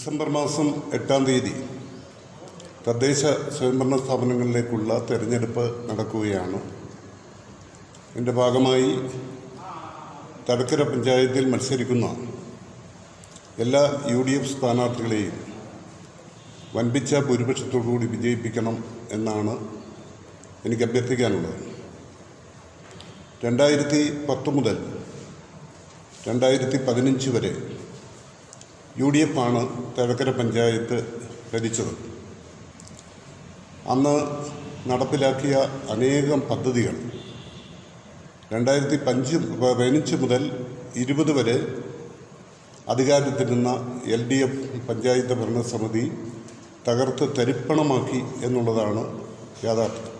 December മാസം എട്ടാം തീയതി തദ്ദേശ സ്വയംഭരണ സ്ഥാപനങ്ങളിലേക്കുള്ള തെരഞ്ഞെടുപ്പ് നടക്കുകയാണ്. ഇതിന്റെ ഭാഗമായി തടക്കര പഞ്ചായത്തിൽ മത്സരിക്കുന്ന എല്ലാ യു ഡി എഫ് സ്ഥാനാർത്ഥികളെയും വൻപിച്ച ഭൂരിപക്ഷത്തോടുകൂടി വിജയിപ്പിക്കണം എന്നാണ് എനിക്ക് അഭ്യർത്ഥിക്കാനുള്ളത്. രണ്ടായിരത്തി പത്ത് മുതൽ രണ്ടായിരത്തി പതിനഞ്ച് വരെ യു ഡി എഫ് ആണ് തഴക്കര പഞ്ചായത്ത് ഭരിച്ചത്. അന്ന് നടപ്പിലാക്കിയ അനേകം പദ്ധതികൾ. രണ്ടായിരത്തി പഞ്ച് പതിനഞ്ച് മുതൽ ഇരുപത് വരെ അധികാരത്തിലിരുന്ന എൽ ഡി എഫ് പഞ്ചായത്ത് ഭരണസമിതി തകർത്ത് തരിപ്പണമാക്കി എന്നുള്ളതാണ് യാഥാർത്ഥ്യം.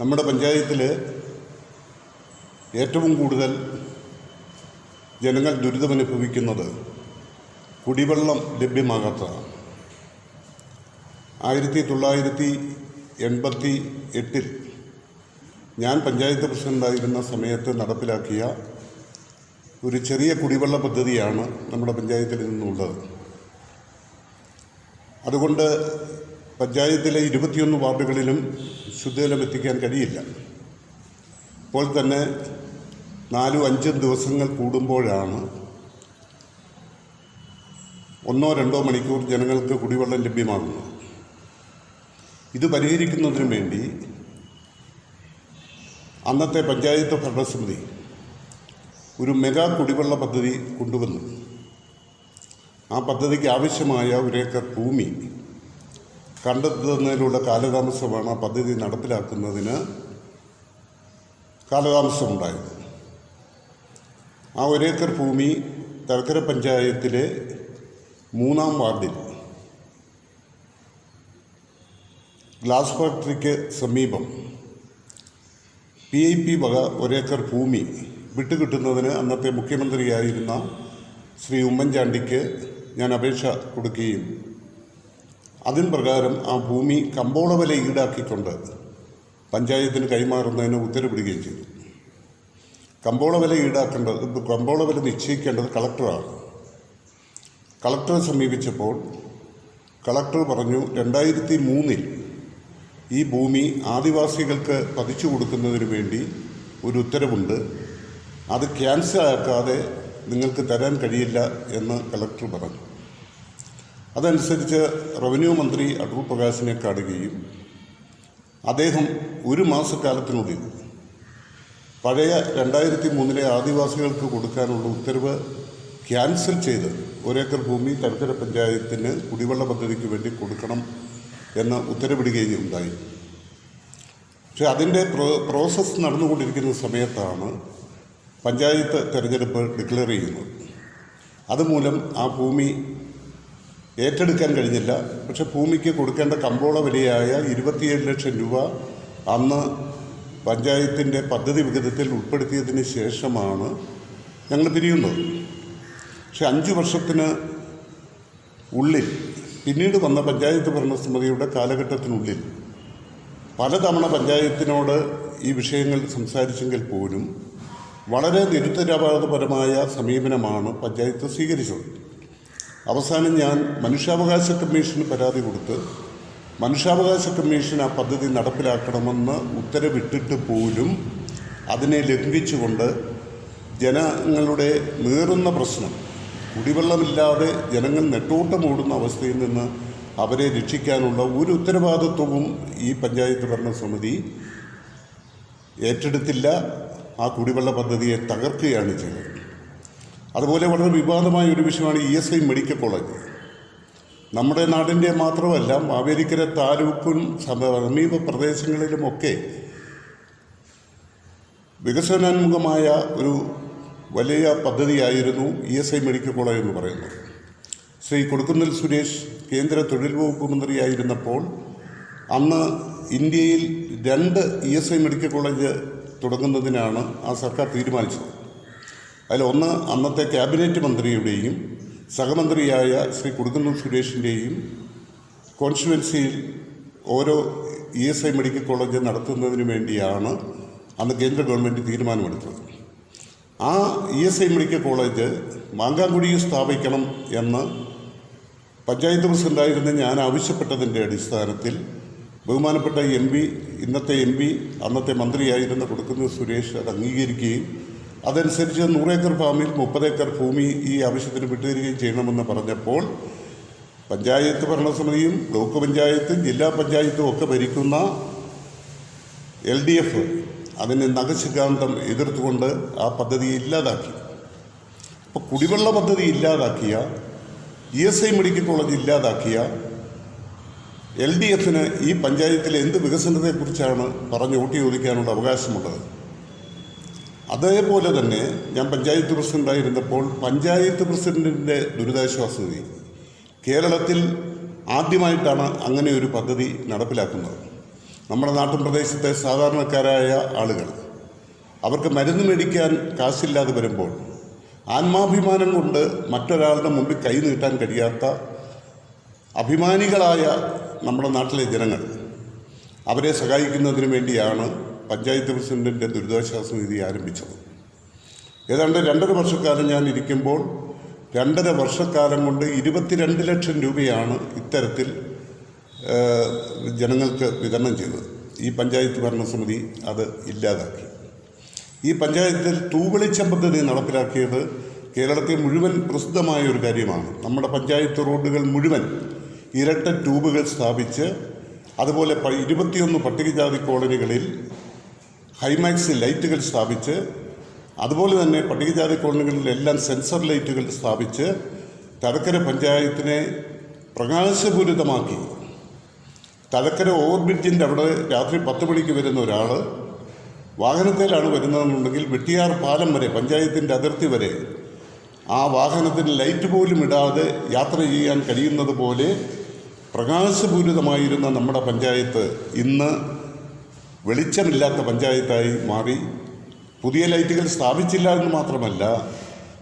നമ്മുടെ പഞ്ചായത്തിൽ ഏറ്റവും കൂടുതൽ ജനങ്ങൾ ദുരിതമനുഭവിക്കുന്നത് കുടിവെള്ളം ലഭ്യമാകാത്തതാണ്. ആയിരത്തി തൊള്ളായിരത്തി എൺപത്തി എട്ടിൽ ഞാൻ പഞ്ചായത്ത് പ്രസിഡന്റായിരുന്ന സമയത്ത് നടപ്പിലാക്കിയ ഒരു ചെറിയ കുടിവെള്ള പദ്ധതിയാണ് നമ്മുടെ പഞ്ചായത്തിൽ നിന്നുള്ളത്. അതുകൊണ്ട് പഞ്ചായത്തിലെ ഇരുപത്തിയൊന്ന് വാർഡുകളിലും ശുദ്ധജലം എത്തിക്കാൻ കഴിയില്ല. ഇപ്പോൾ തന്നെ നാലും അഞ്ചും ദിവസങ്ങൾ കൂടുമ്പോഴാണ് ഒന്നോ രണ്ടോ മണിക്കൂർ ജനങ്ങൾക്ക് കുടിവെള്ളം ലഭ്യമാകുന്നു. ഇത് പരിഹരിക്കുന്നതിനു വേണ്ടി അന്നത്തെ പഞ്ചായത്ത് ഭരണസമിതി ഒരു മെഗാ കുടിവെള്ള പദ്ധതി കൊണ്ടുവന്നു. ആ പദ്ധതിക്ക് ആവശ്യമായ ഒരേക്കർ ഭൂമി കണ്ടെത്തുന്നതിലുള്ള കാലതാമസമാണ് ആ പദ്ധതി നടപ്പിലാക്കുന്നതിന് കാലതാമസമുണ്ടായത്. ആ ഒരേക്കർ ഭൂമി തലക്കര പഞ്ചായത്തിലെ മൂന്നാം വാർഡിൽ. ഗ്ലാസ് ഫാക്ടറിക്ക് സമീപം പി ഐ പി വക ഒരേക്കർ ഭൂമി വിട്ടുകിട്ടുന്നതിന് അന്നത്തെ മുഖ്യമന്ത്രിയായിരുന്ന ശ്രീ ഉമ്മൻചാണ്ടിക്ക് ഞാൻ അപേക്ഷ കൊടുക്കുകയും അതിൻ പ്രകാരം ആ ഭൂമി കമ്പോള വില ഈടാക്കിക്കൊണ്ട് പഞ്ചായത്തിന് കൈമാറുന്നതിന് ഉത്തരവിടുകയും ചെയ്തു. കമ്പോള വില ഈടാക്കേണ്ടത് കമ്പോള വില നിശ്ചയിക്കേണ്ടത് കളക്ടറാണ്. കളക്ടറെ സമീപിച്ചപ്പോൾ കളക്ടർ പറഞ്ഞു രണ്ടായിരത്തി മൂന്നിൽ ഈ ഭൂമി ആദിവാസികൾക്ക് പതിച്ചു കൊടുക്കുന്നതിന് വേണ്ടി ഒരു ഉത്തരവുണ്ട്. അത് ക്യാൻസൽ ആക്കാതെ നിങ്ങൾക്ക് തരാൻ കഴിയില്ല എന്ന് കളക്ടർ പറഞ്ഞു. അതനുസരിച്ച് റവന്യൂ മന്ത്രി അടൂർ പ്രകാശിനെ കാണുകയും അദ്ദേഹം ഒരു മാസക്കാലത്തിനുള്ളിൽ പഴയ രണ്ടായിരത്തി മൂന്നിലെ ആദിവാസികൾക്ക് കൊടുക്കാനുള്ള ഉത്തരവ് ക്യാൻസൽ ചെയ്ത് ഒരേക്കർ ഭൂമി തലക്കര പഞ്ചായത്തിന് കുടിവെള്ള പദ്ധതിക്ക് വേണ്ടി കൊടുക്കണം എന്ന് ഉത്തരവിടുകയും ഉണ്ടായി. പക്ഷെ അതിന്റെ പ്രോ പ്രോസസ്സ് നടന്നുകൊണ്ടിരിക്കുന്ന സമയത്താണ് പഞ്ചായത്ത് തെരഞ്ഞെടുപ്പ് ഡിക്ലെയർ ചെയ്യുന്നത്. അതുമൂലം ആ ഭൂമി ഏറ്റെടുക്കാൻ കഴിഞ്ഞില്ല. പക്ഷെ ഭൂമിക്ക് കൊടുക്കേണ്ട കമ്പോള വിലയായ ഇരുപത്തിയേഴ് ലക്ഷം രൂപ അന്ന് പഞ്ചായത്തിന്റെ പദ്ധതി വിഹിതത്തിൽ ഉൾപ്പെടുത്തിയതിന് ശേഷമാണ് ഞങ്ങൾ പിരിയുന്നത്. പക്ഷെ അഞ്ച് വർഷത്തിന് ഉള്ളിൽ പിന്നീട് വന്ന പഞ്ചായത്ത് ഭരണസമിതിയുടെ കാലഘട്ടത്തിനുള്ളിൽ പലതവണ പഞ്ചായത്തിനോട് ഈ വിഷയങ്ങൾ സംസാരിച്ചെങ്കിൽ പോലും വളരെ നിരുത്തരവാദപരമായ സമീപനമാണ് പഞ്ചായത്ത് സ്വീകരിച്ചത്. അവസാനം ഞാൻ മനുഷ്യാവകാശ കമ്മീഷന് പരാതി കൊടുത്ത് മനുഷ്യാവകാശ കമ്മീഷൻ ആ പദ്ധതി നടപ്പിലാക്കണമെന്ന് ഉത്തരവിട്ടിട്ട് പോലും അതിനെ ലംഘിച്ചുകൊണ്ട് ജനങ്ങളുടെ നീറുന്ന പ്രശ്നം കുടിവെള്ളമില്ലാതെ ജനങ്ങൾ നെട്ടോട്ടമോടുന്ന അവസ്ഥയിൽ നിന്ന് അവരെ രക്ഷിക്കാനുള്ള ഒരു ഉത്തരവാദിത്വവും ഈ പഞ്ചായത്ത് ഭരണസമിതി ഏറ്റെടുത്തില്ല. ആ കുടിവെള്ള പദ്ധതിയെ തകർക്കുകയാണ് ചെയ്തത്. അതുപോലെ വളരെ വിവാദമായ ഒരു വിഷയമാണ് E S I medical college. നമ്മുടെ നാടിന്റെ മാത്രമല്ല മാവേലിക്കര താലൂക്കും സമീപ പ്രദേശങ്ങളിലുമൊക്കെ വികസനോന്മുഖമായ ഒരു വലിയ പദ്ധതിയായിരുന്നു E S I medical college എന്ന് പറയുന്നത്. ശ്രീ കൊടുക്കുന്നിൽ സുരേഷ് കേന്ദ്ര തൊഴിൽ വകുപ്പ് മന്ത്രിയായിരുന്നപ്പോൾ അന്ന് ഇന്ത്യയിൽ രണ്ട് E S I medical college തുടങ്ങുന്നതിനാണ് ആ സർക്കാർ തീരുമാനിച്ചത്. അതിലൊന്ന് അന്നത്തെ ക്യാബിനറ്റ് മന്ത്രിയുടെയും സഹമന്ത്രിയായ ശ്രീ കൊടുക്കുന്നിൽ സുരേഷിന്റെയും കോൺസ്റ്റുവൻസിയിൽ ഓരോ E S I medical college നടത്തുന്നതിന് വേണ്ടിയാണ് അന്ന് കേന്ദ്ര ഗവൺമെന്റ് തീരുമാനമെടുത്തത്. ആ E S I medical college മാങ്കാങ്കുടിയിൽ സ്ഥാപിക്കണം എന്ന് പഞ്ചായത്ത് പ്രസിഡന്റായിരുന്ന ഞാൻ ആവശ്യപ്പെട്ടതിന്റെ അടിസ്ഥാനത്തിൽ ബഹുമാനപ്പെട്ട എം പി ഇന്നത്തെ എം പി അന്നത്തെ മന്ത്രിയായിരുന്ന കൊടുക്കുന്ന സുരേഷ് അത് അംഗീകരിക്കുകയും അതനുസരിച്ച് നൂറേക്കർ ഫാമിൽ മുപ്പതേക്കർ ഭൂമി ഈ ആവശ്യത്തിന് വിട്ടുതരികയും ചെയ്യണമെന്ന് പറഞ്ഞപ്പോൾ പഞ്ചായത്ത് ഭരണസമിതിയും ബ്ലോക്ക് പഞ്ചായത്തും ജില്ലാ പഞ്ചായത്തും ഒക്കെ ഭരിക്കുന്ന എൽ ഡി എഫ് അതിനെ നഖശിഖാന്തം എതിർത്തുകൊണ്ട് ആ പദ്ധതി ഇല്ലാതാക്കി. അപ്പോൾ കുടിവെള്ള പദ്ധതി ഇല്ലാതാക്കിയ E S I medical college ഇല്ലാതാക്കിയ L D എഫിന് ഈ പഞ്ചായത്തിലെ എന്ത് വികസനത്തെക്കുറിച്ചാണ് പറഞ്ഞ് ഊട്ടി ചോദിക്കാനുള്ള അവകാശമുള്ളത്? അതേപോലെ തന്നെ ഞാൻ പഞ്ചായത്ത് പ്രസിഡന്റായിരുന്നപ്പോൾ പഞ്ചായത്ത് പ്രസിഡന്റിന്റെ ദുരിതാശ്വാസ നിധി കേരളത്തിൽ ആദ്യമായിട്ടാണ് അങ്ങനെ ഒരു പദ്ധതി നടപ്പിലാക്കുന്നത്. നമ്മുടെ നാട്ടിൻ പ്രദേശത്തെ സാധാരണക്കാരായ ആളുകൾ. അവർക്ക് മരുന്ന് മേടിക്കാൻ കാശില്ലാതെ വരുമ്പോൾ ആത്മാഭിമാനം കൊണ്ട് മറ്റൊരാളുടെ മുമ്പിൽ കൈ നീട്ടാൻ കഴിയാത്ത അഭിമാനികളായ നമ്മുടെ നാട്ടിലെ ജനങ്ങൾ. അവരെ സഹായിക്കുന്നതിന് വേണ്ടിയാണ് പഞ്ചായത്ത് പ്രസിഡന്റിന്റെ ദുരിതാശ്വാസ നിധി ആരംഭിച്ചത്. ഏതാണ്ട് രണ്ടര വർഷക്കാലം ഞാൻ ഇരിക്കുമ്പോൾ രണ്ടര വർഷക്കാലം കൊണ്ട് ഇരുപത്തിരണ്ട് ലക്ഷം രൂപയാണ് ഇത്തരത്തിൽ ജനങ്ങൾക്ക് വിതരണം ചെയ്തത്. ഈ പഞ്ചായത്ത് ഭരണസമിതി അത് ഇല്ലാതാക്കി. ഈ പഞ്ചായത്തിൽ തൂവെളിച്ചം പദ്ധതി നടപ്പിലാക്കിയത് കേരളത്തെ മുഴുവൻ പ്രസിദ്ധമായ ഒരു കാര്യമാണ്. നമ്മുടെ പഞ്ചായത്ത് റോഡുകൾ മുഴുവൻ ഇരട്ട ട്യൂബുകൾ സ്ഥാപിച്ച് അതുപോലെ ഇരുപത്തിയൊന്ന് പട്ടികജാതി കോളനികളിൽ ഹൈമാക്സ് ലൈറ്റുകൾ സ്ഥാപിച്ച് അതുപോലെ തന്നെ പട്ടികജാതി കോളനികളിലെല്ലാം സെൻസർ ലൈറ്റുകൾ സ്ഥാപിച്ച് തടക്കര പഞ്ചായത്തിനെ പ്രകാശപൂരിതമാക്കി. തലക്കര ഓവർബ്രിഡ്ജിന്റെ അവിടെ രാത്രി പത്ത് മണിക്ക് വരുന്ന ഒരാൾ വാഹനത്തിലാണ് വരുന്നതെന്നുണ്ടെങ്കിൽ വെട്ടിയാർ പാലം വരെ പഞ്ചായത്തിന്റെ അതിർത്തി വരെ ആ വാഹനത്തിന് ലൈറ്റ് പോലും ഇടാതെ യാത്ര ചെയ്യാൻ കഴിയുന്നത് പോലെ പ്രകാശപൂരിതമായിരുന്ന നമ്മുടെ പഞ്ചായത്ത് ഇന്ന് വെളിച്ചമില്ലാത്ത പഞ്ചായത്തായി മാറി. പുതിയ ലൈറ്റുകൾ സ്ഥാപിച്ചില്ല എന്ന് മാത്രമല്ല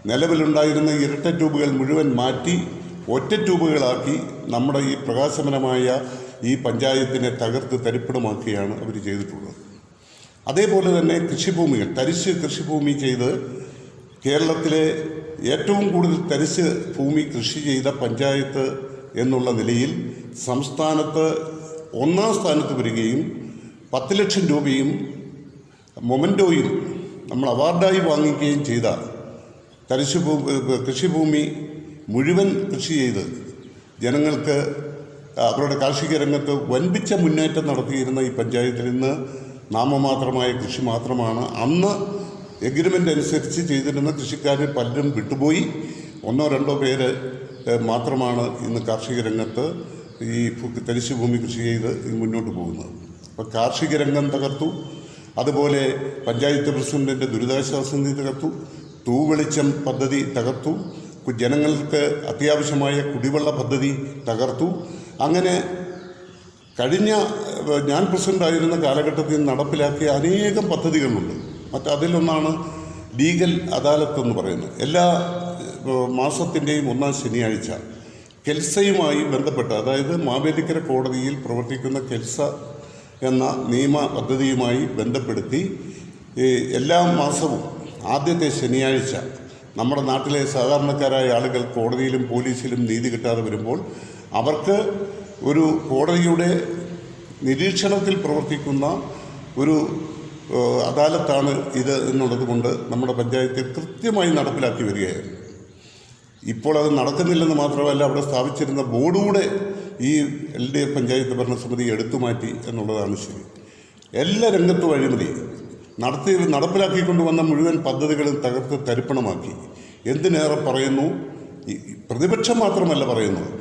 നിലവിലുണ്ടായിരുന്ന ഇരട്ട ട്യൂബുകൾ മുഴുവൻ മാറ്റി ഒറ്റ ട്യൂബുകളാക്കി നമ്മുടെ ഈ പ്രകാശമനമായ ഈ പഞ്ചായത്തിനെ തകർത്ത് തരിപ്പിടമാക്കുകയാണ് അവർ ചെയ്തിട്ടുള്ളത്. അതേപോലെ തന്നെ കൃഷിഭൂമികൾ തരിശ് കൃഷിഭൂമി ചെയ്ത് കേരളത്തിലെ ഏറ്റവും കൂടുതൽ തരിശ് ഭൂമി കൃഷി ചെയ്ത പഞ്ചായത്ത് എന്നുള്ള നിലയിൽ സംസ്ഥാനത്ത് ഒന്നാം സ്ഥാനത്ത് വരികയും പത്ത് ലക്ഷം രൂപയും മൊമന്റോയും നമ്മൾ അവാർഡായി വാങ്ങിക്കുകയും ചെയ്ത തരിശുഭൂ കൃഷിഭൂമി മുഴുവൻ കൃഷി ചെയ്ത് ജനങ്ങൾക്ക് അവരുടെ കാർഷിക രംഗത്ത് വൻപിച്ച മുന്നേറ്റം നടത്തിയിരുന്ന ഈ പഞ്ചായത്തിൽ ഇന്ന് നാമമാത്രമായ കൃഷി മാത്രമാണ്. അന്ന് എഗ്രിമെന്റ് അനുസരിച്ച് ചെയ്തിരുന്ന കൃഷിക്കാരിൽ പലരും വിട്ടുപോയി. ഒന്നോ രണ്ടോ പേര് മാത്രമാണ് ഇന്ന് കാർഷിക രംഗത്ത് ഈ തരിശു ഭൂമി കൃഷി ചെയ്ത് മുന്നോട്ട് പോകുന്നത്. അപ്പോൾ കാർഷിക രംഗം തകർത്തു. അതുപോലെ പഞ്ചായത്ത് പ്രസിഡന്റിന്റെ ദുരിതാശ്വാസ നിധി തകർത്തു. തൂവെളിച്ചം പദ്ധതി തകർത്തു. ജനങ്ങൾക്ക് അത്യാവശ്യമായ കുടിവെള്ള പദ്ധതി തകർത്തു. അങ്ങനെ കഴിഞ്ഞ ഞാൻ പ്രസിഡന്റായിരുന്ന കാലഘട്ടത്തിൽ നടപ്പിലാക്കിയ അനേകം പദ്ധതികളുണ്ട്. മറ്റതിലൊന്നാണ് ലീഗൽ അദാലത്ത് എന്ന് പറയുന്നത്. എല്ലാ മാസത്തിന്റെയും ഒന്നാം ശനിയാഴ്ച കെൽസയുമായി ബന്ധപ്പെട്ട് അതായത് മാവേലിക്കര കോടതിയിൽ പ്രവർത്തിക്കുന്ന കെൽസ എന്ന നിയമ പദ്ധതിയുമായി ബന്ധപ്പെടുത്തി എല്ലാ മാസവും ആദ്യത്തെ ശനിയാഴ്ച നമ്മുടെ നാട്ടിലെ സാധാരണക്കാരായ ആളുകൾ കോടതിയിലും പോലീസിലും നീതി കിട്ടാതെ വരുമ്പോൾ അവർക്ക് ഒരു കോടതിയുടെ നിരീക്ഷണത്തിൽ പ്രവർത്തിക്കുന്ന ഒരു അദാലത്താണ് ഇത് എന്നുള്ളത് കൊണ്ട് നമ്മുടെ പഞ്ചായത്തിൽ കൃത്യമായി നടപ്പിലാക്കി വരികയായിരുന്നു. ഇപ്പോൾ അത് നടക്കുന്നില്ലെന്ന് മാത്രമല്ല അവിടെ സ്ഥാപിച്ചിരുന്ന ബോർഡുകൂടെ ഈ എൽ ഡി എഫ് പഞ്ചായത്ത് ഭരണസമിതി എടുത്തുമാറ്റി എന്നുള്ളതാണ് ശരി. എല്ലാ രംഗത്തും അഴിമതി നടത്തി നടപ്പിലാക്കിക്കൊണ്ട് വന്ന മുഴുവൻ പദ്ധതികളും തകർത്ത് തരിപ്പണമാക്കി. എന്തിനേറെ പറയുന്നു? പ്രതിപക്ഷം മാത്രമല്ല പറയുന്നത്.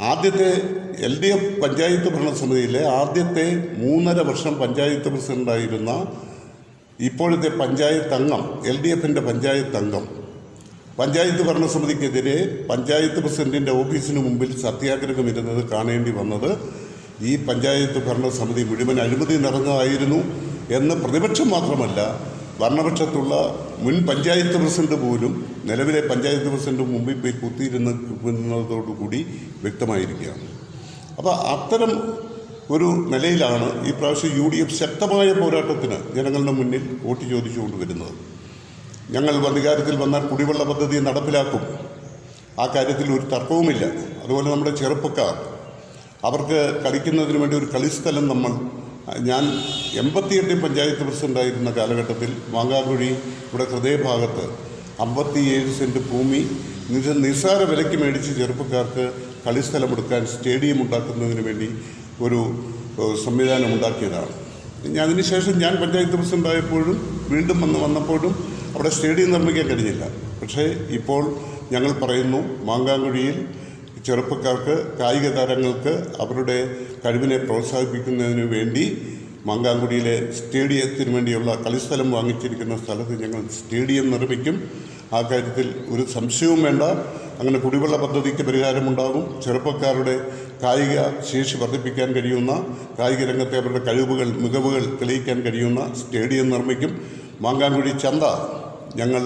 ആദ്യത്തെ എൽ ഡി എഫ് പഞ്ചായത്ത് ഭരണസമിതിയിലെ ആദ്യത്തെ മൂന്നര വർഷം പഞ്ചായത്ത് പ്രസിഡന്റായിരുന്ന ഇപ്പോഴത്തെ പഞ്ചായത്ത് അംഗം എൽ ഡി എഫിന്റെ പഞ്ചായത്ത് അംഗം. പഞ്ചായത്ത് ഭരണസമിതിക്കെതിരെ പഞ്ചായത്ത് പ്രസിഡന്റിന്റെ ഓഫീസിന് മുമ്പിൽ സത്യാഗ്രഹം ഇരുന്നത് കാണേണ്ടി വന്നത് ഈ പഞ്ചായത്ത് ഭരണസമിതി മുഴുവൻ അഴിമതി നിറഞ്ഞതായിരുന്നു എന്ന് പ്രതിപക്ഷം മാത്രമല്ല ഭരണപക്ഷത്തുള്ള മുൻ പഞ്ചായത്ത് പ്രസിഡന്റ് പോലും നിലവിലെ പഞ്ചായത്ത് പ്രസിഡന്റ് മുമ്പിൽ പോയി കുത്തിയിരുന്നതോടുകൂടി വ്യക്തമായിരിക്കുകയാണ്. അപ്പോൾ അത്തരം ഒരു നിലയിലാണ് ഈ പ്രാവശ്യം യു ഡി എഫ് ശക്തമായ പോരാട്ടത്തിന് ജനങ്ങളുടെ മുന്നിൽ വോട്ട് ചോദിച്ചുകൊണ്ട് വരുന്നത്. ഞങ്ങൾ അധികാരത്തിൽ വന്നാൽ കുടിവെള്ള പദ്ധതി നടപ്പിലാക്കും. ആ കാര്യത്തിൽ ഒരു തർക്കവുമില്ല. അതുപോലെ നമ്മുടെ ചെറുപ്പക്കാർ അവർക്ക് കളിക്കുന്നതിന് വേണ്ടി ഒരു കളിസ്ഥലം നമ്മൾ ഞാൻ എൺപത്തിയെട്ടിൽ പഞ്ചായത്ത് പ്രസിഡന്റായിരുന്ന കാലഘട്ടത്തിൽ മാങ്കാങ്കുഴി ഇവിടെ ഹൃദയഭാഗത്ത് അമ്പത്തിയേഴ് സെന്റ് ഭൂമി നിസ നിസ്സാര വിലയ്ക്ക് മേടിച്ച് ചെറുപ്പക്കാർക്ക് കളിസ്ഥലം എടുക്കാൻ സ്റ്റേഡിയം ഉണ്ടാക്കുന്നതിന് വേണ്ടി ഒരു സംവിധാനം ഉണ്ടാക്കിയതാണ്. ഞാൻ അതിനുശേഷം ഞാൻ പഞ്ചായത്ത് പ്രസിഡന്റായപ്പോഴും വീണ്ടും വന്ന് വന്നപ്പോഴും അവിടെ സ്റ്റേഡിയം നിർമ്മിക്കാൻ കഴിഞ്ഞില്ല. പക്ഷേ ഇപ്പോൾ ഞങ്ങൾ പറയുന്നു മാങ്കാങ്കുഴിയിൽ ചെറുപ്പക്കാർക്ക് കായിക താരങ്ങൾക്ക് അവരുടെ കഴിവിനെ പ്രോത്സാഹിപ്പിക്കുന്നതിന് വേണ്ടി മാങ്കാങ്കുടിയിലെ സ്റ്റേഡിയത്തിന് വേണ്ടിയുള്ള കളിസ്ഥലം വാങ്ങിച്ചിരിക്കുന്ന സ്ഥലത്ത് ഞങ്ങൾ സ്റ്റേഡിയം നിർമ്മിക്കും. ആ കാര്യത്തിൽ ഒരു സംശയവും വേണ്ട. അങ്ങനെ കുടിവെള്ള പദ്ധതിക്ക് പരിഹാരമുണ്ടാകും. ചെറുപ്പക്കാരുടെ കായിക ശേഷി വർദ്ധിപ്പിക്കാൻ കഴിയുന്ന കായിക രംഗത്തെ അവരുടെ കഴിവുകൾ മികവുകൾ തെളിയിക്കാൻ കഴിയുന്ന സ്റ്റേഡിയം നിർമ്മിക്കും. മാങ്കാൻകുഴി ചന്ത ഞങ്ങൾ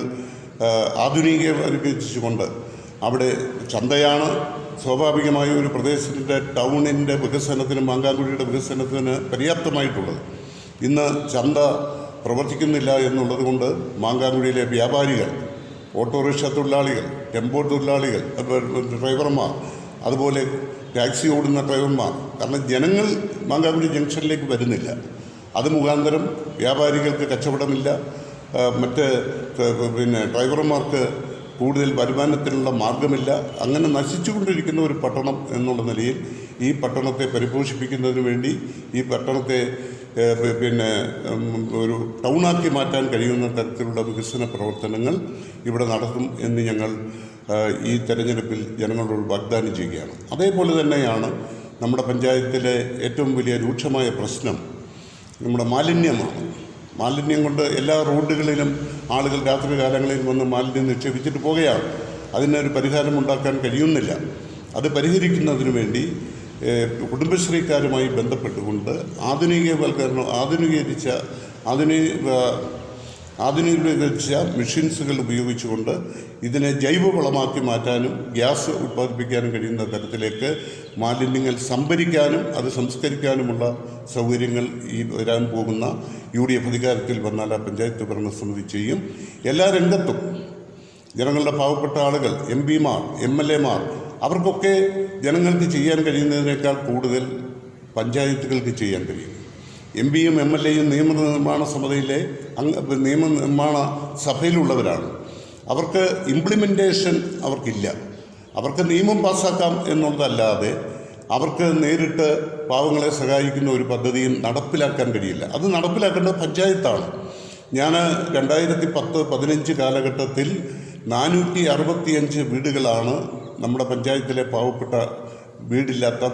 ആധുനികവൽക്കരിച്ചുകൊണ്ട് അവിടെ ചന്തയാണ്. സ്വാഭാവികമായ ഒരു പ്രദേശത്തിന്റെ ടൗണിന്റെ വികസനത്തിന് മാങ്കാങ്കുഴിയുടെ വികസനത്തിന് പര്യാപ്തമായിട്ടുള്ളത്. ഇന്ന് ചന്ത പ്രവർത്തിക്കുന്നില്ല എന്നുള്ളത് കൊണ്ട് മാങ്കാങ്കുഴിയിലെ വ്യാപാരികൾ ഓട്ടോറിക്ഷ തൊഴിലാളികൾ ടെമ്പോ തൊഴിലാളികൾ ഡ്രൈവർമാർ അതുപോലെ ടാക്സി ഓടുന്ന ഡ്രൈവർമാർ കാരണം ജനങ്ങൾ മാങ്കാങ്കുഴി ജംഗ്ഷനിലേക്ക് വരുന്നില്ല. അത് മുഖാന്തരം വ്യാപാരികൾക്ക് കച്ചവടമില്ല. മറ്റ് പിന്നെ ഡ്രൈവർമാർക്ക് കൂടുതൽ വരുമാനത്തിനുള്ള മാർഗമില്ല അങ്ങനെ നശിച്ചുകൊണ്ടിരിക്കുന്ന ഒരു പട്ടണം എന്നുള്ള നിലയിൽ ഈ പട്ടണത്തെ പരിപോഷിപ്പിക്കുന്നതിന് വേണ്ടി ഈ പട്ടണത്തെ പിന്നെ ഒരു ടൗണാക്കി മാറ്റാൻ കഴിയുന്ന തരത്തിലുള്ള വികസന പ്രവർത്തനങ്ങൾ ഇവിടെ നടത്തും എന്ന് ഞങ്ങൾ ഈ തെരഞ്ഞെടുപ്പിൽ ജനങ്ങളോട് വാഗ്ദാനം ചെയ്യുകയാണ്. അതേപോലെ തന്നെയാണ് നമ്മുടെ പഞ്ചായത്തിലെ ഏറ്റവും വലിയ രൂക്ഷമായ പ്രശ്നം നമ്മുടെ മാലിന്യമാണ്. മാലിന്യം കൊണ്ട് എല്ലാ റോഡുകളിലും ആളുകൾ രാത്രി കാലങ്ങളിൽ വന്ന് മാലിന്യം നിക്ഷേപിച്ചിട്ട് പോകുകയാണ്. അതിനൊരു പരിഹാരം ഉണ്ടാക്കാൻ കഴിയുന്നില്ല. അത് പരിഹരിക്കുന്നതിന് വേണ്ടി കുടുംബശ്രീക്കാരുമായി ബന്ധപ്പെട്ടുകൊണ്ട് ആധുനികവൽക്കരണം ആധുനികരിച്ച ആധുനിക ആധുനികീകരിച്ച മെഷീൻസുകൾ ഉപയോഗിച്ചുകൊണ്ട് ഇതിനെ ജൈവവളമാക്കി മാറ്റാനും ഗ്യാസ് ഉൽപ്പാദിപ്പിക്കാനും കഴിയുന്ന തരത്തിലേക്ക് മാലിന്യങ്ങൾ സംഭരിക്കാനും അത് സംസ്കരിക്കാനുമുള്ള സൗകര്യങ്ങൾ ഈ വരാൻ പോകുന്ന യു ഡി എഫ് അധികാരത്തിൽ വന്നാൽ ആ പഞ്ചായത്ത് ഭരണസമിതി ചെയ്യും. എല്ലാ രംഗത്തും ജനങ്ങളുടെ പാവപ്പെട്ട ആളുകൾ എം പിമാർ എം എൽ എമാർ അവർക്കൊക്കെ ജനങ്ങൾക്ക് ചെയ്യാൻ കഴിയുന്നതിനേക്കാൾ കൂടുതൽ പഞ്ചായത്തുകൾക്ക് ചെയ്യാൻ കഴിയും. എം പിയും എം എൽ എയും നിയമനിർമ്മാണ സമിതിയിലെ അംഗ നിയമനിർമ്മാണ സഭയിലുള്ളവരാണ്. അവർക്ക് ഇംപ്ലിമെന്റേഷൻ അവർക്കില്ല. അവർക്ക് നിയമം പാസ്സാക്കാം എന്നുള്ളതല്ലാതെ അവർക്ക് നേരിട്ട് പാവങ്ങളെ സഹായിക്കുന്ന ഒരു പദ്ധതിയും നടപ്പിലാക്കാൻ കഴിയില്ല. അത് നടപ്പിലാക്കേണ്ടത് പഞ്ചായത്താണ്. ഞാൻ രണ്ടായിരത്തി പത്ത് പതിനഞ്ച് കാലഘട്ടത്തിൽ നാനൂറ്റി അറുപത്തിയഞ്ച് വീടുകളാണ് നമ്മുടെ പഞ്ചായത്തിലെ പാവപ്പെട്ട വീടില്ലാത്ത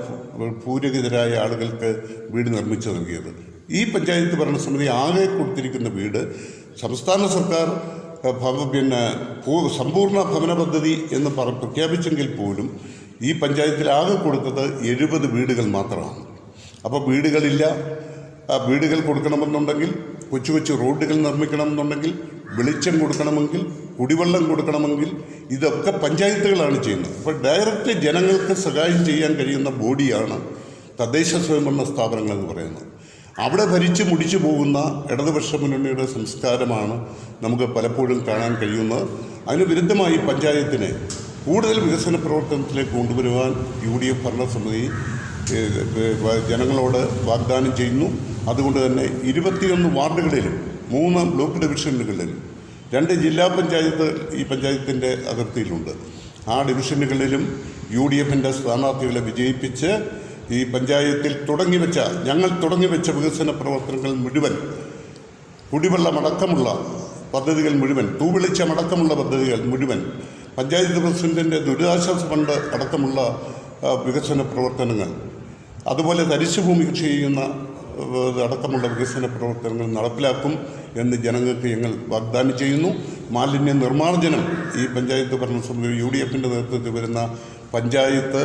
പൂരഹിതരായ ആളുകൾക്ക് വീട് നിർമ്മിച്ചു നൽകിയത്. ഈ പഞ്ചായത്ത് ഭരണസമിതി ആകെ കൊടുത്തിരിക്കുന്ന വീട് സംസ്ഥാന സർക്കാർ പിന്നെ സമ്പൂർണ ഭവന പദ്ധതി എന്ന് പറ പ്രഖ്യാപിച്ചെങ്കിൽ പോലും ഈ പഞ്ചായത്തിൽ ആകെ കൊടുത്തത് എഴുപത് വീടുകൾ മാത്രമാണ്. അപ്പോൾ വീടുകളില്ല. വീടുകൾ കൊടുക്കണമെന്നുണ്ടെങ്കിൽ കൊച്ചു കൊച്ചു റോഡുകൾ നിർമ്മിക്കണമെന്നുണ്ടെങ്കിൽ വെളിച്ചം കൊടുക്കണമെങ്കിൽ കുടിവെള്ളം കൊടുക്കണമെങ്കിൽ ഇതൊക്കെ പഞ്ചായത്തുകളാണ് ചെയ്യുന്നത്. അപ്പോൾ ഡയറക്റ്റ് ജനങ്ങൾക്ക് സഹായം ചെയ്യാൻ കഴിയുന്ന ബോഡിയാണ് തദ്ദേശ സ്വയംഭരണ സ്ഥാപനങ്ങളെന്ന് പറയുന്നത്. അവിടെ ഭരിച്ച് മുടിച്ചു പോകുന്ന ഇടതുപക്ഷ മുന്നണിയുടെ സംസ്കാരമാണ് നമുക്ക് പലപ്പോഴും കാണാൻ കഴിയുന്നത്. അതിന് വിരുദ്ധമായി പഞ്ചായത്തിനെ കൂടുതൽ വികസന പ്രവർത്തനത്തിലേക്ക് കൊണ്ടുവരുവാൻ യു ഡി എഫ് ഭരണസമിതി ജനങ്ങളോട് വാഗ്ദാനം ചെയ്യുന്നു. അതുകൊണ്ട് തന്നെ ഇരുപത്തിയൊന്ന് വാർഡുകളിലും മൂന്ന് ബ്ലോക്ക് ഡിവിഷനുകളിൽ രണ്ട് ജില്ലാ പഞ്ചായത്ത് ഈ പഞ്ചായത്തിന്റെ അതിർത്തിയിലുണ്ട്. ആ ഡിവിഷനുകളിലും യു ഡി എഫിന്റെ സ്ഥാനാർത്ഥികളെ വിജയിപ്പിച്ച് ഈ പഞ്ചായത്തിൽ തുടങ്ങിവെച്ച ഞങ്ങൾ തുടങ്ങിവെച്ച വികസന പ്രവർത്തനങ്ങൾ മുഴുവൻ കുടിവെള്ളമടക്കമുള്ള പദ്ധതികൾ മുഴുവൻ തൂവെളിച്ചമടക്കമുള്ള പദ്ധതികൾ മുഴുവൻ പഞ്ചായത്ത് പ്രസിഡന്റിന്റെ ദുരിതാശ്വാസ ഫണ്ട് അടക്കമുള്ള വികസന പ്രവർത്തനങ്ങൾ അതുപോലെ തരിശുഭൂമി കൃഷി ചെയ്യുന്ന അടക്കമുള്ള വികസന പ്രവർത്തനങ്ങൾ നടപ്പിലാക്കും എന്ന് ജനങ്ങൾക്ക് ഞങ്ങൾ വാഗ്ദാനം ചെയ്യുന്നു. മാലിന്യ നിർമ്മാർജനം ഈ പഞ്ചായത്ത് ഭരണസമിതി യു ഡി എഫിന്റെ നേതൃത്വത്തിൽ വരുന്ന പഞ്ചായത്ത്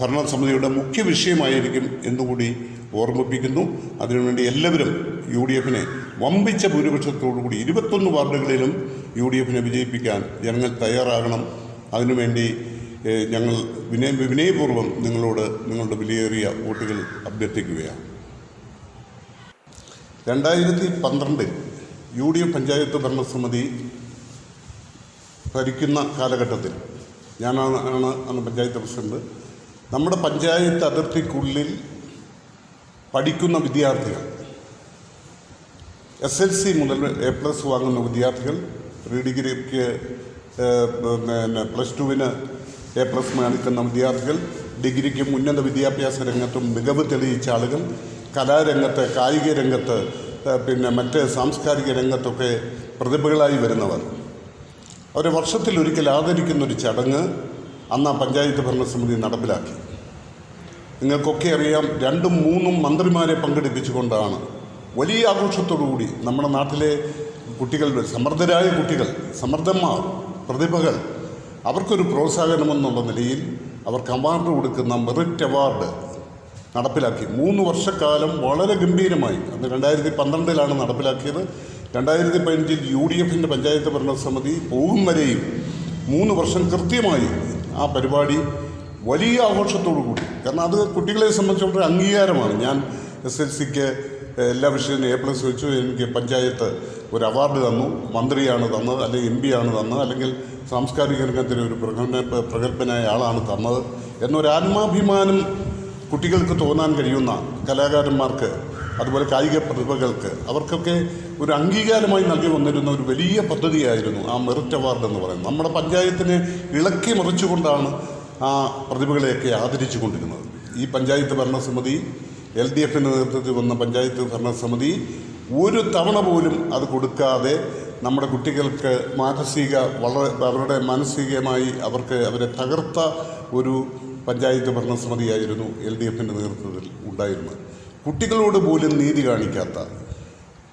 ഭരണസമിതിയുടെ മുഖ്യ വിഷയമായിരിക്കും എന്നുകൂടി ഓർമ്മിപ്പിക്കുന്നു. അതിനുവേണ്ടി എല്ലാവരും യു ഡി എഫിനെ വമ്പിച്ച ഭൂരിപക്ഷത്തോടുകൂടി ഇരുപത്തൊന്ന് വാർഡുകളിലും യു ഡി എഫിനെ വിജയിപ്പിക്കാൻ ജനങ്ങൾ തയ്യാറാകണം. അതിനുവേണ്ടി ഞങ്ങൾ വിനയ വിനയപൂർവം നിങ്ങളോട് നിങ്ങളുടെ വിലയേറിയ വോട്ടുകൾ അഭ്യർത്ഥിക്കുകയാണ്. രണ്ടായിരത്തി പന്ത്രണ്ടിൽ യു ഡി എഫ് പഞ്ചായത്ത് ഭരണസമിതി ഭരിക്കുന്ന കാലഘട്ടത്തിൽ ഞാനാണ് ആണ് അന്ന് പഞ്ചായത്ത് പ്രസിഡന്റ്. നമ്മുടെ പഞ്ചായത്ത് അതിർത്തിക്കുള്ളിൽ പഠിക്കുന്ന വിദ്യാർത്ഥികൾ എസ് എൽ സി മുതൽ എ പ്ലസ് വാങ്ങുന്ന വിദ്യാർത്ഥികൾ പ്രീ ഡിഗ്രിക്ക് പിന്നെ പ്ലസ് ടുവിന് എ പ്ലസ് മേടിക്കുന്ന വിദ്യാർത്ഥികൾ ഡിഗ്രിക്കും ഉന്നത വിദ്യാഭ്യാസ രംഗത്തും മികവ് തെളിയിച്ച ആളുകൾ കലാരംഗത്ത് കായിക രംഗത്ത് പിന്നെ മറ്റ് സാംസ്കാരിക രംഗത്തൊക്കെ പ്രതിഭകളായി വരുന്നവർ. അവരെ വർഷത്തിലൊരിക്കൽ ആദരിക്കുന്ന ഒരു ചടങ്ങ് അന്ന് ആ പഞ്ചായത്ത് ഭരണസമിതി നടപ്പിലാക്കി. നിങ്ങൾക്കൊക്കെ അറിയാം രണ്ടും മൂന്നും മന്ത്രിമാരെ പങ്കെടുപ്പിച്ചുകൊണ്ടാണ് വലിയ ആഘോഷത്തോടുകൂടി നമ്മുടെ നാട്ടിലെ കുട്ടികൾ സമർത്ഥരായ കുട്ടികൾ സമർത്ഥന്മാർ പ്രതിഭകൾ അവർക്കൊരു പ്രോത്സാഹനമെന്നുള്ള നിലയിൽ അവർക്ക് അവാർഡ് കൊടുക്കുന്ന മെറിറ്റ് അവാർഡ് നടപ്പിലാക്കി. മൂന്ന് വർഷക്കാലം വളരെ ഗംഭീരമായി. അന്ന് രണ്ടായിരത്തി പന്ത്രണ്ടിലാണ് നടപ്പിലാക്കിയത്. രണ്ടായിരത്തി പതിനഞ്ചിൽ യു ഡി എഫിന്റെ പഞ്ചായത്ത് ഭരണസമിതി പോകും വരെയും മൂന്ന് വർഷം കൃത്യമായി ആ പരിപാടി വലിയ ആഘോഷത്തോടു കൂടി കാരണം അത് കുട്ടികളെ സംബന്ധിച്ചിടത്തോളം അംഗീകാരമാണ്. ഞാൻ എസ് എൽ സിക്ക് എല്ലാ വിഷയത്തിനും എ പ്ലസ് വെച്ചു. എനിക്ക് പഞ്ചായത്ത് ഒരു അവാർഡ് തന്നു. മന്ത്രിയാണ് തന്നത് അല്ലെങ്കിൽ എം പി ആണ് തന്നത് അല്ലെങ്കിൽ സാംസ്കാരിക രംഗത്തിന് ഒരു പ്രഗത്ഭ പ്രഗത്ഭനായ ആളാണ് തന്നത്. എന്നൊരു ആത്മാഭിമാനം കുട്ടികൾക്ക് തോന്നാൻ കഴിയുന്ന കലാകാരന്മാർക്ക് അതുപോലെ കായിക പ്രതിഭകൾക്ക് അവർക്കൊക്കെ ഒരു അംഗീകാരമായി നൽകി വന്നിരുന്ന ഒരു വലിയ പദ്ധതിയായിരുന്നു ആ മെറിറ്റ് അവാർഡ് എന്ന് പറയുന്നത്. നമ്മുടെ പഞ്ചായത്തിനെ ഇളക്കി മറിച്ചുകൊണ്ടാണ് ആ പ്രതിഭകളെയൊക്കെ ആദരിച്ചു കൊണ്ടിരുന്നത്. ഈ പഞ്ചായത്ത് ഭരണസമിതി എൽ ഡി എഫിന്റെ നേതൃത്വത്തിൽ വന്ന പഞ്ചായത്ത് ഭരണസമിതി ഒരു തവണ പോലും അത് കൊടുക്കാതെ നമ്മുടെ കുട്ടികൾക്ക് മാനസിക വളരെ അവരുടെ മാനസികമായി അവർക്ക് അവരെ തകർത്ത ഒരു പഞ്ചായത്ത് ഭരണസമിതിയായിരുന്നു എൽ ഡി എഫിന്റെ നേതൃത്വത്തിൽ ഉണ്ടായിരുന്നത്. കുട്ടികളോട് പോലും നീതി കാണിക്കാത്ത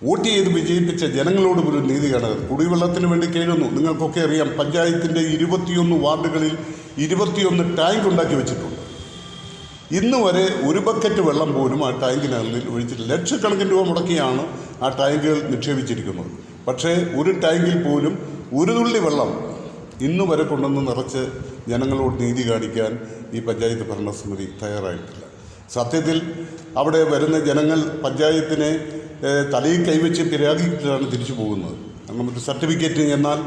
വോട്ട് ചെയ്ത് വിജയിപ്പിച്ച ജനങ്ങളോട് പോലും നീതി കാണാത്ത കുടിവെള്ളത്തിന് വേണ്ടി കേഴുന്നു. നിങ്ങൾക്കൊക്കെ അറിയാം പഞ്ചായത്തിന്റെ ഇരുപത്തിയൊന്ന് വാർഡുകളിൽ ഇരുപത്തിയൊന്ന് ടാങ്ക് ഉണ്ടാക്കി വെച്ചിട്ടുണ്ട്. ഇന്ന് വരെ ഒരു ബക്കറ്റ് വെള്ളം പോലും ആ ടാങ്കിനകത്തിൽ ഒഴിച്ചിട്ടില്ല. ലക്ഷക്കണക്കിന് രൂപ മുടക്കിയാണ് ആ ടാങ്കുകൾ നിക്ഷേപിച്ചിരിക്കുന്നത്. പക്ഷേ ഒരു ടാങ്കിൽ പോലും ഒരു തുള്ളി വെള്ളം ഇന്ന് വരെ കൊണ്ടുവന്ന് നിറച്ച് ജനങ്ങളോട് നീതി കാണിക്കാൻ ഈ പഞ്ചായത്ത് ഭരണസമിതി തയ്യാറായിട്ടില്ല. സത്യത്തിൽ അവിടെ വരുന്ന ജനങ്ങൾ പഞ്ചായത്തിനെ തലയിൽ കൈവച്ച് പിരാഗിച്ചിട്ടാണ് തിരിച്ചു പോകുന്നത്. ഒരു സർട്ടിഫിക്കറ്റ് എന്നാൽ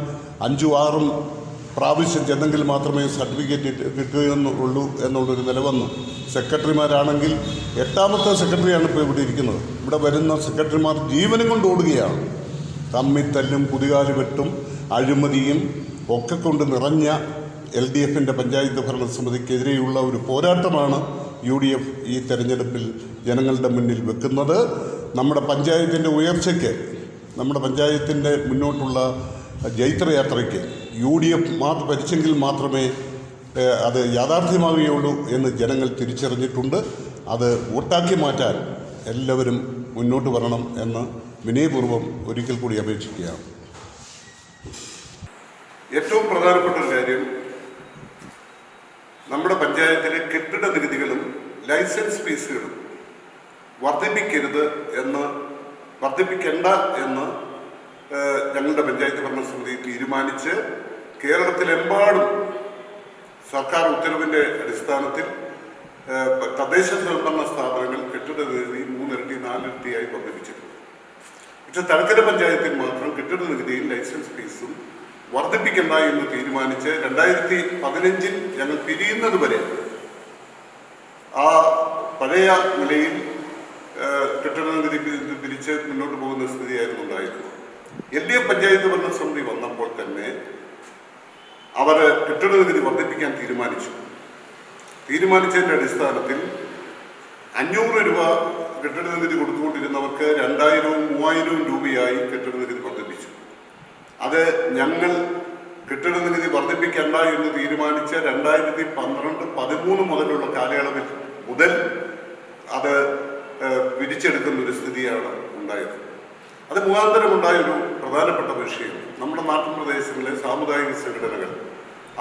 അഞ്ചും ആറും പ്രാവശ്യം ചെന്നെങ്കിൽ മാത്രമേ സർട്ടിഫിക്കറ്റ് കിട്ടുകയെന്നുള്ളൂ എന്നുള്ളൊരു നില വന്നു. സെക്രട്ടറിമാരാണെങ്കിൽ എട്ടാമത്തെ സെക്രട്ടറിയാണ് ഇപ്പോൾ ഇവിടെ ഇരിക്കുന്നത്. ഇവിടെ വരുന്ന സെക്രട്ടറിമാർ ജീവനും കൊണ്ട് ഓടുകയാണ്. തമ്മിത്തല്ലും കുതികാൽ വെട്ടും അഴിമതിയും ഒക്കെ കൊണ്ട് നിറഞ്ഞ എൽ ഡി എഫിന്റെ പഞ്ചായത്ത് ഭരണസമിതിക്കെതിരെയുള്ള ഒരു പോരാട്ടമാണ് യു ഡി എഫ് ഈ തെരഞ്ഞെടുപ്പിൽ ജനങ്ങളുടെ മുന്നിൽ വെക്കുന്നത്. നമ്മുടെ പഞ്ചായത്തിന്റെ ഉയർച്ചയ്ക്ക് നമ്മുടെ പഞ്ചായത്തിന്റെ മുന്നോട്ടുള്ള ജൈത്രയാത്രയ്ക്ക് യു ഡി എഫ് മാത്രം ഭരിച്ചെങ്കിൽ മാത്രമേ അത് യാഥാർത്ഥ്യമാവുകയുള്ളൂ എന്ന് ജനങ്ങൾ തിരിച്ചറിഞ്ഞിട്ടുണ്ട്. അത് വോട്ടാക്കി മാറ്റാൻ എല്ലാവരും മുന്നോട്ട് വരണം എന്ന് വിനയപൂർവം ഒരിക്കൽ കൂടി അപേക്ഷിക്കുകയാണ്. ഏറ്റവും പ്രധാനപ്പെട്ട ഒരു കാര്യം നമ്മുടെ പഞ്ചായത്തിലെ കെട്ടിട നികുതികളും ലൈസൻസ് ഫീസുകളും വർദ്ധിപ്പിക്കരുത് എന്ന് വർദ്ധിപ്പിക്കേണ്ട എന്ന് ഞങ്ങളുടെ പഞ്ചായത്ത് ഭരണസമിതി തീരുമാനിച്ച് കേരളത്തിലെമ്പാടും സർക്കാർ ഉത്തരവിന്റെ അടിസ്ഥാനത്തിൽ തദ്ദേശ സ്വയംഭരണ സ്ഥാപനങ്ങൾ കെട്ടിട നികുതി മൂന്നിരട്ടി നാലിരട്ടിയായി വർദ്ധിപ്പിച്ചിട്ടുണ്ട്. പക്ഷെ തലക്കര പഞ്ചായത്തിൽ മാത്രം കെട്ടിട നികുതിയും ലൈസൻസ് ഫീസും വർദ്ധിപ്പിക്കണ്ട എന്ന് തീരുമാനിച്ച് രണ്ടായിരത്തി പതിനഞ്ചിൽ ഞങ്ങൾ പിരിയുന്നത് വരെ ആ പഴയ നിലയിൽ ആ, കെട്ടിട നികുതി പിരിച്ച് മുന്നോട്ട് പോകുന്ന സ്ഥിതിയായിരുന്നു ഉണ്ടായിരുന്നത്. എൽ ഡി എഫ് പഞ്ചായത്ത് ഭരണസമിതി വന്നപ്പോൾ തന്നെ അവർ കെട്ടിട നികുതി വർദ്ധിപ്പിക്കാൻ തീരുമാനിച്ചു. തീരുമാനിച്ചതിന്റെ അടിസ്ഥാനത്തിൽ അഞ്ഞൂറ് രൂപ കെട്ടിട നികുതി കൊടുത്തുകൊണ്ടിരുന്നവർക്ക് രണ്ടായിരവും മൂവായിരവും രൂപയായി കെട്ടിട നികുതി അത് ഞങ്ങൾ കെട്ടിട നികുതി വർദ്ധിപ്പിക്കണ്ട എന്ന് തീരുമാനിച്ച രണ്ടായിരത്തി പന്ത്രണ്ട് പതിമൂന്ന് മുതലുള്ള കാലയളവിൽ മുതൽ അത് പിരിച്ചെടുക്കുന്ന ഒരു സ്ഥിതിയാണ് ഉണ്ടായത്. അത് മുഖാന്തരമുണ്ടായ ഒരു പ്രധാനപ്പെട്ട വിഷയം. നമ്മുടെ നാട്ടുപ്രദേശങ്ങളിലെ സാമുദായിക സംഘടനകൾ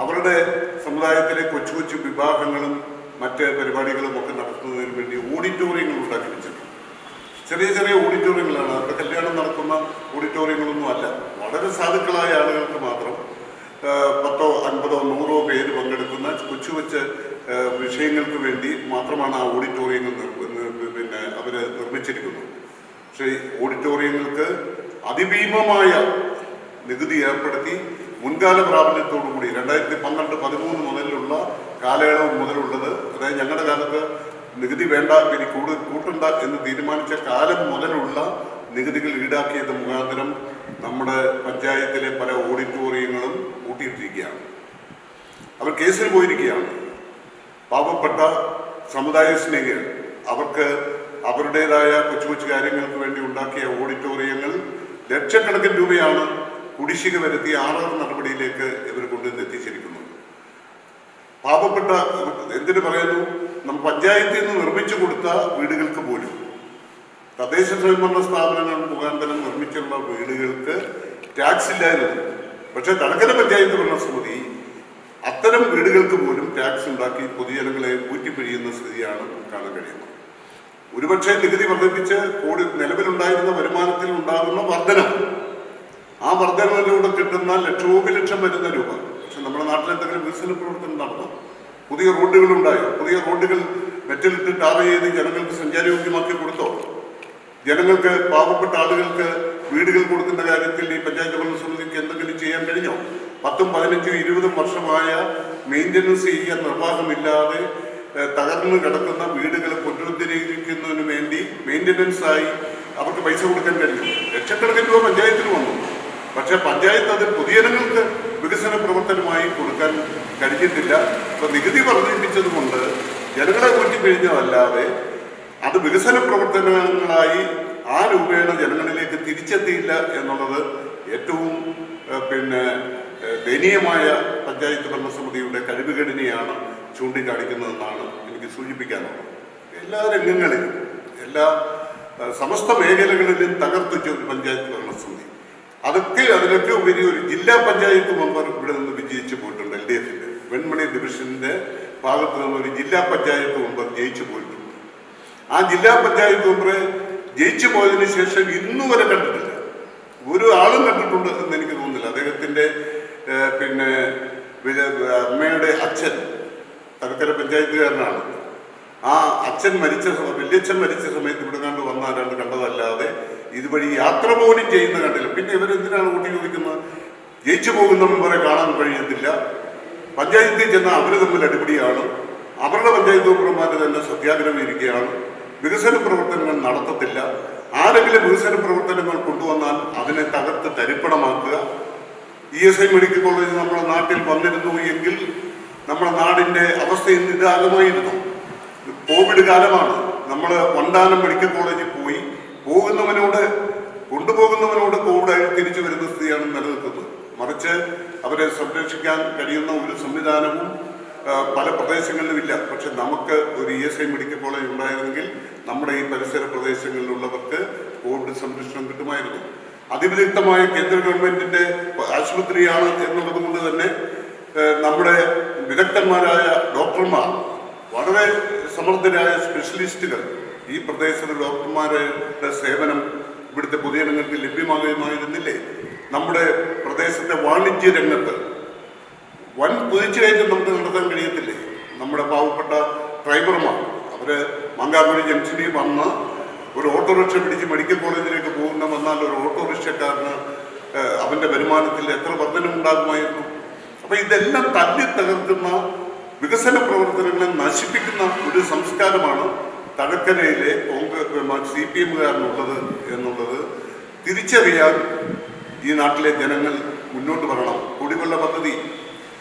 അവരുടെ സമുദായത്തിലെ കൊച്ചു കൊച്ചു വിവാഹങ്ങളും മറ്റ് പരിപാടികളും ഒക്കെ നടത്തുന്നതിന് വേണ്ടി ഓഡിറ്റോറിയങ്ങൾ ഉണ്ടാക്കി വെച്ചിട്ടുണ്ട് ചെറിയ ചെറിയ ഓഡിറ്റോറിയങ്ങളാണ് അവിടെ കല്യാണം നടക്കുന്ന ഓഡിറ്റോറിയങ്ങളൊന്നും അല്ല. വളരെ സാധുക്കളായ ആളുകൾക്ക് മാത്രം പത്തോ അൻപതോ നൂറോ പേര് പങ്കെടുക്കുന്ന കൊച്ചു കൊച്ച് വിഷയങ്ങൾക്ക് വേണ്ടി മാത്രമാണ് ആ ഓഡിറ്റോറിയങ്ങൾ പിന്നെ അവർ നിർമ്മിച്ചിരിക്കുന്നത്. പക്ഷേ ഓഡിറ്റോറിയങ്ങൾക്ക് അതിഭീമമായ നികുതി ഏർപ്പെടുത്തി മുൻകാല പ്രാബല്യത്തോടുകൂടി രണ്ടായിരത്തി പന്ത്രണ്ട് പതിമൂന്ന് മുതലുള്ള കാലയളവ് മുതലുള്ളത് അതായത് ഞങ്ങളുടെ കാലത്ത് നികുതി വേണ്ട ഇനി കൂടുതൽ കൂട്ടണ്ട എന്ന് തീരുമാനിച്ച കാലം മുതലുള്ള നികുതികൾ ഈടാക്കിയത് മുഖാന്തരം നമ്മുടെ പഞ്ചായത്തിലെ പല ഓഡിറ്റോറിയങ്ങളും കൂട്ടിയിട്ടിരിക്കുകയാണ്. അവർ കേസിൽ പോയിരിക്കുകയാണ്. പാവപ്പെട്ട സമുദായ സ്നേഹികൾ അവർക്ക് അവരുടേതായ കൊച്ചു കൊച്ചു കാര്യങ്ങൾക്ക് വേണ്ടി ഉണ്ടാക്കിയ ഓഡിറ്റോറിയങ്ങൾ ലക്ഷക്കണക്കിന് രൂപയാണ് കുടിശ്ശിക വരുത്തി ആറാറ് നടപടിയിലേക്ക് ഇവർ കൊണ്ടുവന്ന് എത്തിച്ചിരിക്കുന്നത്. പാവപ്പെട്ട എന്തിനു പറയുന്നു? നമ്മൾ പഞ്ചായത്തിൽ നിന്ന് നിർമ്മിച്ചു കൊടുത്ത വീടുകൾക്ക് പോലും തദ്ദേശ സ്വയംഭരണ സ്ഥാപനങ്ങൾ മുഖാന്തരം നിർമ്മിച്ചുള്ള വീടുകൾക്ക് ടാക്സ് ഇല്ലായിരുന്നു. പക്ഷേ തടക്കര പഞ്ചായത്ത് ഭരണസമിതി അത്തരം വീടുകൾക്ക് പോലും ടാക്സ് ഉണ്ടാക്കി പൊതുജനങ്ങളെ ഊറ്റിപ്പിഴിയുന്ന സ്ഥിതിയാണ് കാണാൻ കഴിയുന്നത്. ഒരുപക്ഷെ നികുതി വർദ്ധിപ്പിച്ച് കോടി നിലവിലുണ്ടായിരുന്ന വരുമാനത്തിൽ ഉണ്ടാകുന്ന വർധനം ആ വർധനയിലൂടെ കിട്ടുന്ന ലക്ഷോപലക്ഷം വരുന്ന രൂപ. പക്ഷെ നമ്മുടെ നാട്ടിൽ എന്തെങ്കിലും വികസന പ്രവർത്തനം നടന്നു? പുതിയ റോഡുകളുണ്ടായോ പുതിയ റോഡുകൾ മെറ്റലിട്ട് ടാർ ചെയ്ത് ജനങ്ങൾക്ക് സഞ്ചാരയോഗ്യമാക്കി കൊടുത്തോ? ജനങ്ങൾക്ക് പാവപ്പെട്ട ആളുകൾക്ക് വീടുകൾ കൊടുക്കുന്ന കാര്യത്തിൽ ഈ പഞ്ചായത്ത് ഭരണ സമിതിക്ക് എന്തെങ്കിലും ചെയ്യാൻ കഴിഞ്ഞോ? പത്തും പതിനഞ്ചും ഇരുപതും വർഷമായ മെയിന്റനൻസ് ചെയ്യാൻ നിർവാഹമില്ലാതെ തകർന്നു കിടക്കുന്ന വീടുകൾ പുനരുദ്ധരിക്കുന്നതിന് വേണ്ടി മെയിന്റനൻസ് ആയി അവർക്ക് പൈസ കൊടുക്കാൻ കഴിഞ്ഞു. ലക്ഷക്കണക്കിന് രൂപ പഞ്ചായത്തിന് വന്നു. പക്ഷേ പഞ്ചായത്ത് അത് പൊതുജനങ്ങൾക്ക് വികസന പ്രവർത്തനമായി കൊടുക്കാൻ കഴിഞ്ഞിട്ടില്ല. അപ്പൊ നികുതി വർദ്ധിപ്പിച്ചത് കൊണ്ട് ജനങ്ങളെ ഊറ്റിക്കഴിഞ്ഞതല്ലാതെ അത് വികസന പ്രവർത്തനങ്ങളായി ആ രൂപേണ ജനങ്ങളിലേക്ക് തിരിച്ചെത്തിയില്ല എന്നുള്ളത് ഏറ്റവും പിന്നെ ദയനീയമായ പഞ്ചായത്ത് ഭരണസമിതിയുടെ കഴിവുകേടിനെയാണ് ചൂണ്ടിക്കാണിക്കുന്നതെന്നാണ് എനിക്ക് സൂചിപ്പിക്കാനുള്ളത്. എല്ലാ രംഗങ്ങളിലും എല്ലാ സമസ്ത മേഖലകളിലും തകർത്തു ഒരു പഞ്ചായത്ത് ഭരണസമിതി. അതൊക്കെ അതിലൊക്കെ ഉപരി ഒരു ജില്ലാ പഞ്ചായത്ത് മെമ്പർ ഇവിടെ നിന്ന് വിജയിച്ചു പോയിട്ടുണ്ട് എൽ ഡി എഫിന്റെ വെൺമണി ഡിവിഷന്റെ ഭാഗത്ത് നിന്ന് ഒരു ജില്ലാ പഞ്ചായത്ത് മെമ്പർ ജയിച്ചു പോയിട്ടുണ്ട്. ആ ജില്ലാ പഞ്ചായത്ത് മെമ്പറെ ജയിച്ചു പോയതിന് ശേഷം ഇന്നു വരെ കണ്ടിട്ടില്ല. ഒരു ആളും കണ്ടിട്ടുണ്ട് എന്ന് എനിക്ക് തോന്നുന്നില്ല. അദ്ദേഹത്തിന്റെ പിന്നെ അമ്മയുടെ അച്ഛൻ തലക്കര പഞ്ചായത്തുകാരനാണ്. ആ അച്ഛൻ മരിച്ച വല്യച്ഛൻ മരിച്ച സമയത്ത് ഇവിടെ കണ്ട് വന്ന ആരാണ്ട് കണ്ടതല്ലാതെ ഇതുവഴി യാത്ര പോലും ചെയ്യുന്ന കണ്ടില്ല. പിന്നെ ഇവരെന്തിനാണ് ഊട്ടി ചോദിക്കുന്നത്? ജയിച്ചു പോകുന്ന വരെ കാണാൻ കഴിയത്തില്ല. പഞ്ചായത്തിൽ ചെന്ന അവർ തമ്മിൽ അടിപിടിയാണ്. അവരുടെ പഞ്ചായത്ത് മെമ്പർമാർ തന്നെ സത്യാഗ്രഹം ഇരിക്കുകയാണ് വികസന പ്രവർത്തനങ്ങൾ നടത്തത്തില്ല. ആരെങ്കിലും വികസന പ്രവർത്തനങ്ങൾ കൊണ്ടുവന്നാൽ അതിനെ തകർത്ത് തരിപ്പണമാക്കുക. E S I medical college നമ്മുടെ നാട്ടിൽ വന്നിരുന്നു എങ്കിൽ നമ്മുടെ നാടിന്റെ അവസ്ഥ ഇന്ന് ഇതാകുമായിരുന്നു. കോവിഡ് കാലമാണ്. നമ്മൾ വണ്ടാനം മെഡിക്കൽ കോളേജിൽ പോയി പോകുന്നവനോട് കൊണ്ടുപോകുന്നവനോട് കൂടെ തിരിച്ചു വരുന്ന സ്ഥിതിയാണ് നിലനിൽക്കുന്നത്. മറിച്ച് അവരെ സംരക്ഷിക്കാൻ കഴിയുന്ന ഒരു സംവിധാനവും പല പ്രദേശങ്ങളിലും ഇല്ല പക്ഷെ നമുക്ക് ഒരു E S I medical college ഉണ്ടായിരുന്നെങ്കിൽ നമ്മുടെ ഈ പരിസര പ്രദേശങ്ങളിലുള്ളവർക്ക് കോവിഡ് സംരക്ഷണം കിട്ടുമായിരുന്നു. അതിവിദഗ്ധമായ കേന്ദ്ര ഗവൺമെന്റിന്റെ ആശുപത്രിയാണ് എന്നുള്ളത് കൊണ്ട് തന്നെ നമ്മുടെ വിദഗ്ധന്മാരായ ഡോക്ടർമാർ വളരെ സമർത്ഥരായ സ്പെഷ്യലിസ്റ്റുകൾ ഈ പ്രദേശത്തെ ഡോക്ടർമാരുടെ സേവനം ഇവിടുത്തെ പൊതുജനങ്ങൾക്ക് ലഭ്യമാകുമായിരുന്നില്ലേ? നമ്മുടെ പ്രദേശത്തെ വാണിജ്യ രംഗത്ത് വൻ കുതിച്ചുകയറ്റം നമുക്ക് നടത്താൻ കഴിയത്തില്ലേ? നമ്മുടെ പാവപ്പെട്ട ഡ്രൈവർമാർ അവർ മങ്കാപുരി ജംഗ്ഷനിൽ വന്ന് ഒരു ഓട്ടോറിക്ഷ പിടിച്ച് മെഡിക്കൽ കോളേജിലേക്ക് പോകുന്ന വന്നാൽ ഒരു ഓട്ടോറിക്ഷക്കാരന് അവന്റെ വരുമാനത്തിൽ എത്ര വർധനമുണ്ടാകുമായിരുന്നു അപ്പൊ ഇതെല്ലാം തല്ലി തകർക്കുന്ന വികസന പ്രവർത്തനങ്ങളെ നശിപ്പിക്കുന്ന ഒരു സംസ്കാരമാണ് തഴക്കരയിലെ കോൺഗ്രസ് സി പി എമ്മുകാരനുള്ളത് എന്നുള്ളത് തിരിച്ചറിയാൻ ഈ നാട്ടിലെ ജനങ്ങൾ മുന്നോട്ട് വരണം. കുടിവെള്ള പദ്ധതി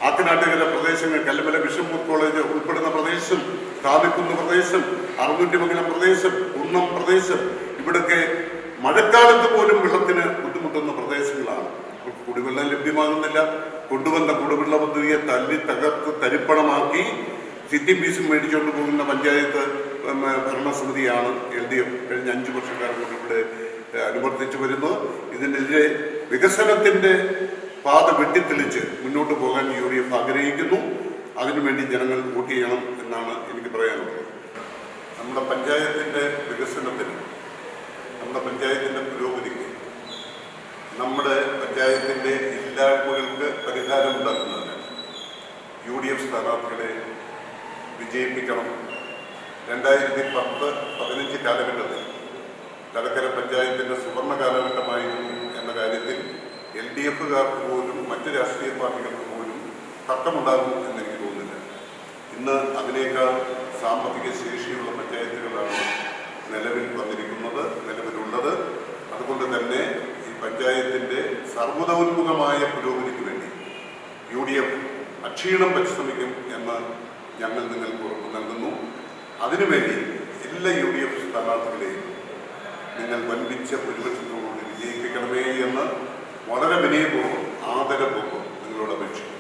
ആക്കനാട്ടുകര പ്രദേശങ്ങൾ കല്ലമല ബിഷപ്പൂർ കോളേജ് ഉൾപ്പെടുന്ന പ്രദേശം കാവിക്കുന്ന് പ്രദേശം അറുന്നൂറ്റിമംഗലം പ്രദേശം കുന്നം പ്രദേശം ഇവിടൊക്കെ മഴക്കാലത്ത് പോലും വെള്ളത്തിന് ബുദ്ധിമുട്ടുന്ന പ്രദേശങ്ങളാണ്. കുടിവെള്ളം ലഭ്യമാകുന്നില്ല. കൊണ്ടുവന്ന കുടിവെള്ള പദ്ധതിയെ തല്ലി തകർത്ത് തരിപ്പണമാക്കി സിറ്റി പീസും മേടിച്ചുകൊണ്ട് പോകുന്ന പഞ്ചായത്ത് ഭരണസമിതിയാണ് എൽ ഡി എഫ്. കഴിഞ്ഞ അഞ്ച് വർഷക്കാലം കൊണ്ട് ഇവിടെ അനുവർത്തിച്ചു വരുന്നത് ഇതിനെതിരെ വികസനത്തിന്റെ പാത വെട്ടിത്തെളിച്ച് മുന്നോട്ട് പോകാൻ യു ഡി എഫ് ആഗ്രഹിക്കുന്നു. അതിനുവേണ്ടി ജനങ്ങൾ വോട്ട് ചെയ്യണം എന്നാണ് എനിക്ക് പറയാനുള്ളത്. നമ്മുടെ പഞ്ചായത്തിന്റെ വികസനത്തിന് നമ്മുടെ പഞ്ചായത്തിന്റെ പുരോഗതിക്ക് നമ്മുടെ പഞ്ചായത്തിന്റെ ഇല്ലായ്മകൾക്ക് പരിഹാരമുണ്ടാക്കുന്നതിന് യു ഡി എഫ് സ്ഥാനാർത്ഥികളെ വിജയിപ്പിക്കണം രണ്ടായിരത്തി പത്ത് പതിനഞ്ച് കാലഘട്ടത്തിൽ തലക്കര പഞ്ചായത്തിന്റെ സുവർണ കാലഘട്ടമായിരുന്നു എന്ന കാര്യത്തിൽ എൽ ഡി എഫുകാർക്ക് പോലും മറ്റ് രാഷ്ട്രീയ പാർട്ടികൾക്ക് പോലും തർക്കമുണ്ടാകും എന്നെനിക്ക് തോന്നുന്നില്ല. ഇന്ന് അതിനേക്കാൾ സാമ്പത്തിക ശേഷിയുള്ള പഞ്ചായത്തുകളാണ് നിലവിൽ വന്നിരിക്കുന്നത് നിലവിലുള്ളത്. അതുകൊണ്ട് തന്നെ ഈ പഞ്ചായത്തിന്റെ സർവതോന്മുഖമായ പുരോഗതിക്ക് വേണ്ടി യു ഡി എഫ് അക്ഷീണം പരിശ്രമിക്കും എന്ന് ഞങ്ങൾ നിങ്ങൾക്ക് ഉറപ്പ് നൽകുന്നു. അതിനുവേണ്ടി എല്ലാ യു ഡി എഫ് സ്ഥാനാർത്ഥികളെയും നിങ്ങൾ വൻപിച്ച ഭൂരിപക്ഷത്തോടുകൂടി വിജയിപ്പിക്കണമേ എന്ന് വളരെ വിനയപൂർവം ആദരപൂർവം നിങ്ങളോട് അപേക്ഷിക്കുന്നു.